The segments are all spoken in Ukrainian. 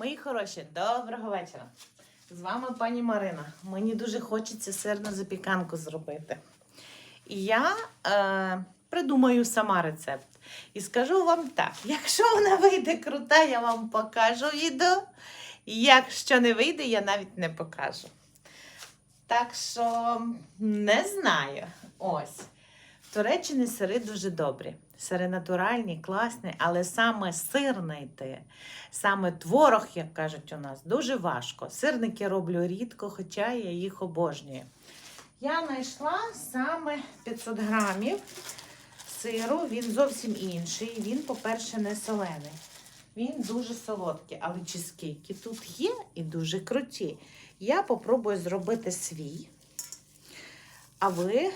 Мої хороші, доброго вечора. З вами пані Марина. Мені дуже хочеться сирну запіканку зробити. І я е, придумаю сама рецепт. І скажу вам так: якщо вона вийде крута, я вам покажу відео. Якщо не вийде, я навіть не покажу. Так що не знаю. Ось. В Туреччині сири дуже добрі. Сири натуральні, класні, але саме сир знайти, саме творог, як кажуть у нас, дуже важко. Сирники роблю рідко, хоча я їх обожнюю. Я знайшла саме 500 грамів сиру, він зовсім інший. Він, по-перше, не солений. Він дуже солодкий, але чизкейки тут є і дуже круті. Я попробую зробити свій. А ви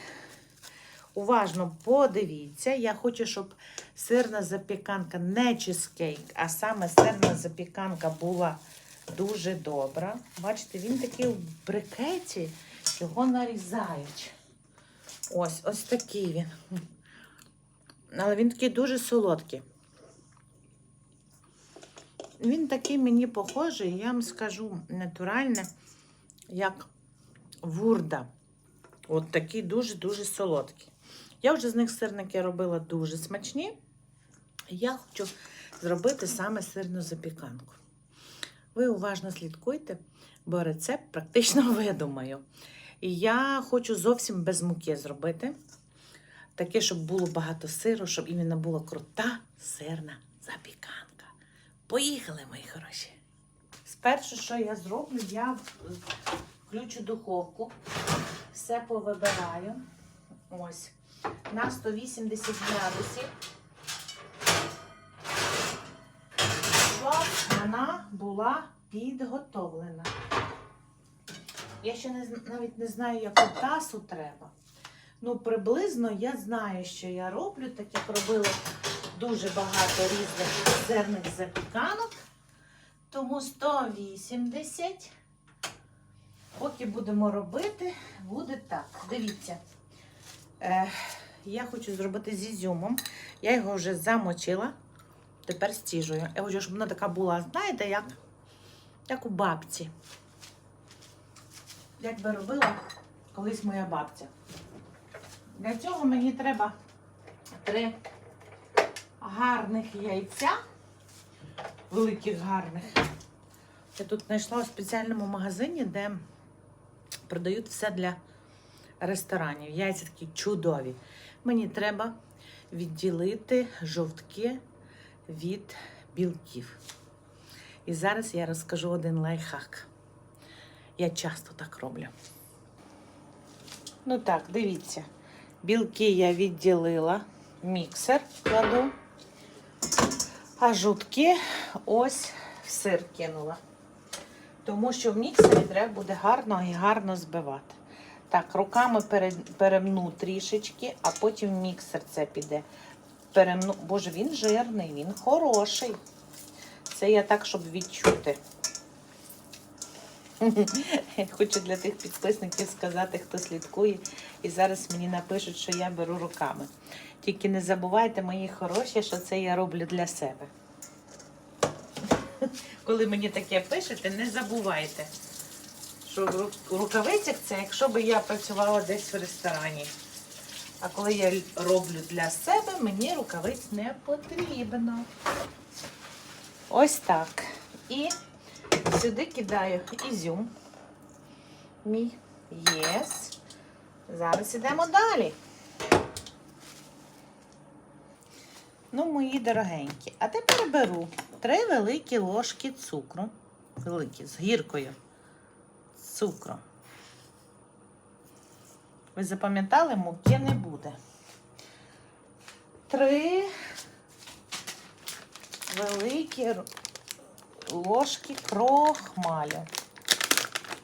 уважно подивіться. Я хочу, щоб сирна запіканка не чизкейк, а саме сирна запіканка була дуже добра. Бачите, він такий в брикеті, його нарізають. Ось, ось такий він. Але він такий дуже солодкий. Він такий мені похожий, я вам скажу, натуральне, як вурда. От такий дуже-дуже солодкий. Я вже з них сирники робила дуже смачні. Я хочу зробити саме сирну запіканку. Ви уважно слідкуйте, бо рецепт практично видумаю. І я хочу зовсім без муки зробити. Таке, щоб було багато сиру, щоб іменно була крута сирна запіканка. Поїхали, мої хороші. Спершу, що я зроблю, я включу духовку, все повибираю. Ось. На 180 градусів. Вона була підготовлена. Я ще не, навіть не знаю, яку тасу треба. Ну, приблизно я знаю, що я роблю, так як робила дуже багато різних сирних запіканок. Тому 180. Поки будемо робити, буде так. Дивіться. Я хочу зробити з ізюмом. Я його вже замочила. Тепер стіжую. Я хочу, щоб вона така була, знаєте, як, як у бабці. Як би робила колись моя бабця. Для цього мені треба три гарних яйця, великих гарних. Я тут знайшла у спеціальному магазині, де продають все для ресторанів. Яйця такі чудові. Мені треба відділити жовтки від білків. І зараз я розкажу один лайфхак. Я часто так роблю. Ну так, дивіться. Білки я відділила, міксер кладу, а жовтки ось в сир кинула. Тому що в міксері треба буде гарно і гарно збивати. Так, руками перемну трішечки, а потім міксер це піде. Перемну. Боже, він жирний, він хороший. Це я так, щоб відчути. Хочу для тих підписників сказати, хто слідкує. І зараз мені напишуть, що я беру руками. Тільки не забувайте, мої хороші, що це я роблю для себе. Коли мені таке пишете, не забувайте, що рукавицях це, якщо би я працювала десь в ресторані. А коли я роблю для себе, мені рукавиць не потрібно. Ось так. І сюди кидаю ізюм. Мій єс. Зараз ідемо далі. Ну, мої дорогенькі. А тепер беру три великі ложки цукру. Великі, з гіркою. Цукру. Ви запам'ятали, муки не буде. Три великі ложки крохмалю.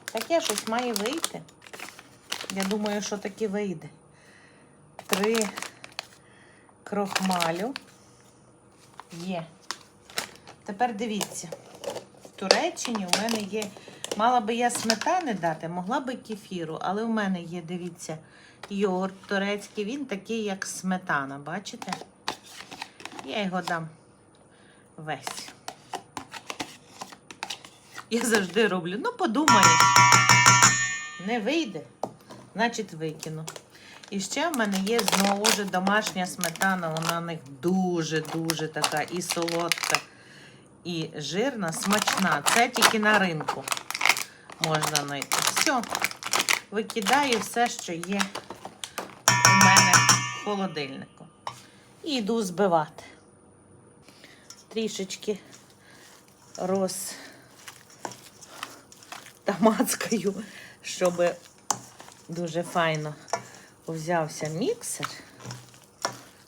Таке щось має вийти. Я думаю, що таки вийде. Три крохмалю. Є. Тепер дивіться. В Туреччині у мене є. Мала би я сметани дати, могла би кефіру, але у мене є, дивіться, йогурт турецький, він такий, як сметана, бачите? Я його дам весь. Я завжди роблю. Ну, подумаєш. Не вийде, значить викину. І ще в мене є знову ж домашня сметана. Вона в них дуже-дуже така і солодка, і жирна, смачна. Це тільки на ринку можна знайти. Все, викидаю все, що є у мене в холодильнику. І йду збивати. Трішечки роз тамацкаю, щоб дуже файно взявся міксер,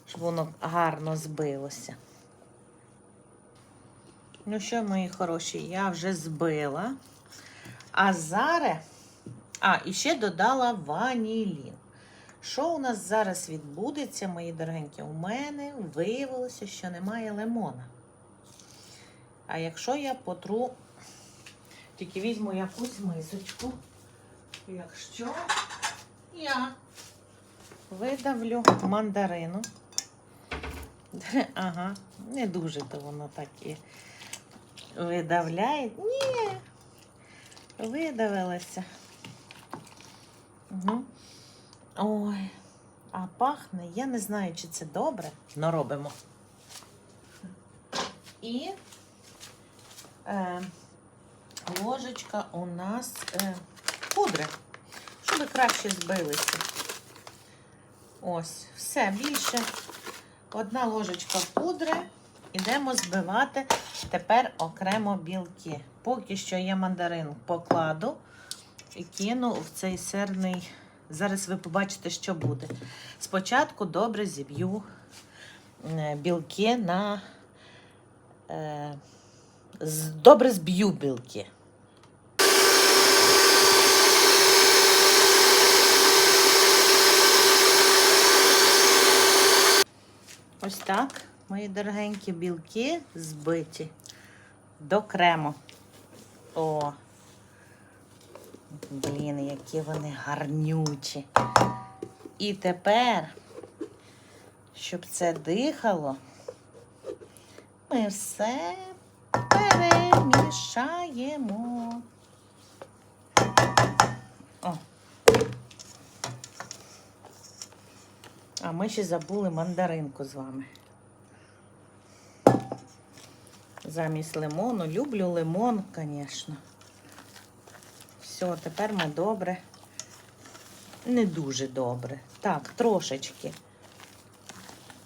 щоб воно гарно збилося. Ну що, мої хороші, я вже збила. А зараз, а, і ще додала ванілін. Що у нас зараз відбудеться, мої дорогенькі? У мене виявилося, що немає лимона. А якщо я потру, тільки візьму якусь мисочку, якщо я видавлю мандарину. Ага, не дуже то воно так і видавляє. Ні, видавилася. Угу. Ой, а пахне, я не знаю, чи це добре, але робимо. І е, ложечка у нас е, пудри, щоб краще збилися. Ось, все більше. Одна ложечка пудри. Ідемо збивати тепер окремо білки. Поки що я мандарин покладу і кину в цей сирний. Зараз ви побачите, що буде. Спочатку добре зіб'ю е, білки на. Е, добре зб'ю білки. Ось так, мої дорогенькі білки збиті до крему. О, блін, які вони гарнючі. І тепер, щоб це дихало, ми все перемішаємо. О. А ми ще забули мандаринку з вами. Замість лимону. Люблю лимон, звісно. Все, тепер ми добре. Не дуже добре. Так, трошечки.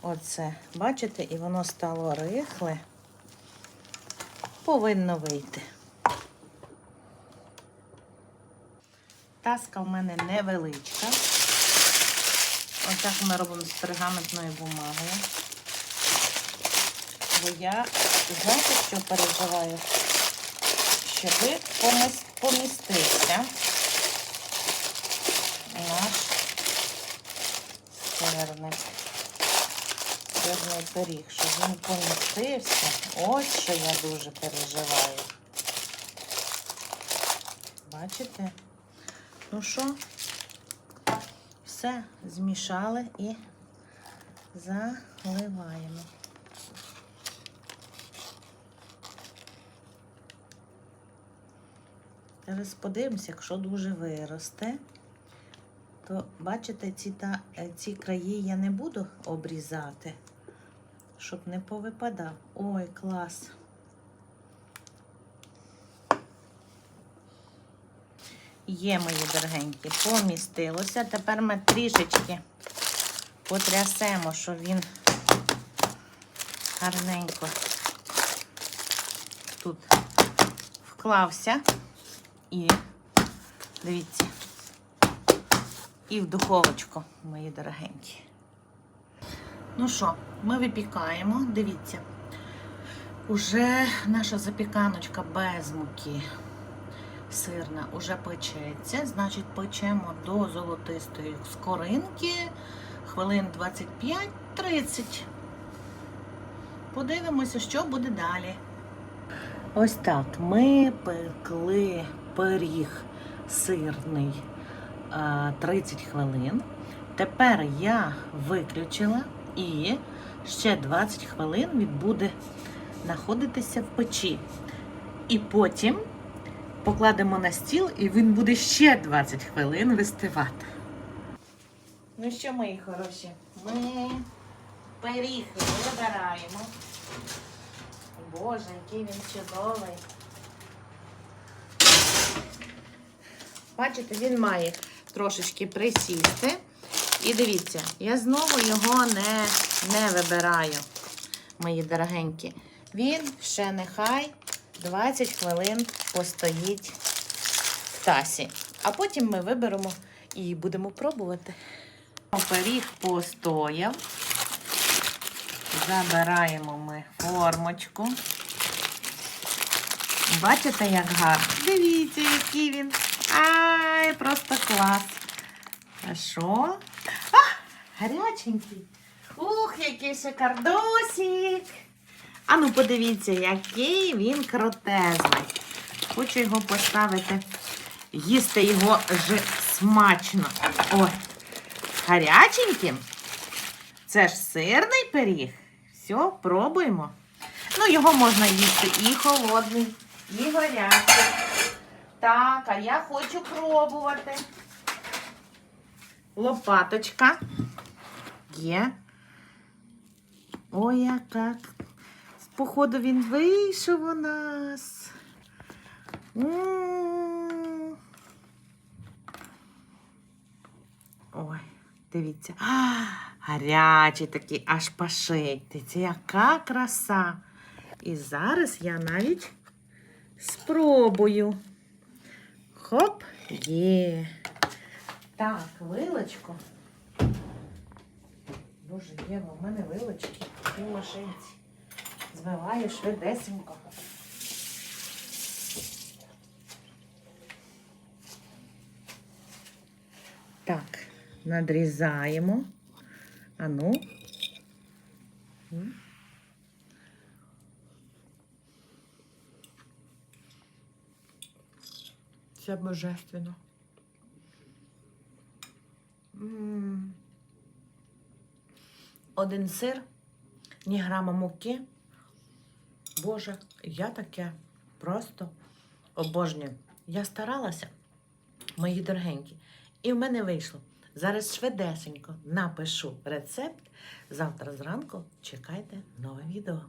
Оце, бачите, і воно стало рихле. Повинно вийти. Таска в мене невеличка. Отак ми робимо з пергаментною бумагою. Бо я, знаєте, що переживаю? Щоб поміс- помістився наш сирник. Сирний пиріг, щоб він помістився. Ось що я дуже переживаю. Бачите? Ну що? Все змішали і заливаємо. Зараз подивимося, якщо дуже виросте, то бачите, ці, та, е, ці краї я не буду обрізати, щоб не повипадав. Ой, клас! Є, мої дорогенькі, помістилося. Тепер ми трішечки потрясемо, щоб він гарненько тут вклався. І дивіться, і в духовочку, мої дорогенькі. Ну що, ми випікаємо, дивіться, уже наша запіканочка без муки сирна уже печеться, значить печемо до золотистої скоринки хвилин 25-30. Подивимося, що буде далі. Ось так. Ми пекли пиріг сирний 30 хвилин. Тепер я виключила і ще 20 хвилин він буде знаходитися в печі. І потім покладемо на стіл і він буде ще 20 хвилин вистивати. Ну що, мої хороші, ми пиріг вибираємо. Боже, який він чудовий. Бачите, він має трошечки присісти. І дивіться, я знову його не, не вибираю, мої дорогенькі. Він ще нехай 20 хвилин постоїть в тасі. А потім ми виберемо і будемо пробувати. Пиріг постояв. Забираємо ми формочку. Бачите, як гарно? Дивіться, який він. Ай, просто клас. Що? А, гаряченький. Ух, який шикардосик. А ну подивіться, який він крутезний. Хочу його поставити. Їсти його ж смачно. Ой, гаряченьким. Це ж сирний пиріг. Все, пробуємо. Ну, його можна їсти і холодний, і гарячий. Так, а я хочу пробувати. Лопаточка. Є. Ой, яка. Походу він вийшов у нас. Ой, дивіться. Гарячий такий, аж пашить. Дивіться, яка краса. І зараз я навіть спробую. Хоп, є. Так, вилочку. Боже, Єва, у мене вилочки в машинці. Змиваю швидесенько. Так, надрізаємо. А ну. М. Це божественно. Один сир, ні грама муки. Боже, я таке просто обожнюю. Я старалася, мої дорогенькі, і в мене вийшло. Зараз швидесенько напишу рецепт. Завтра зранку чекайте нове відео.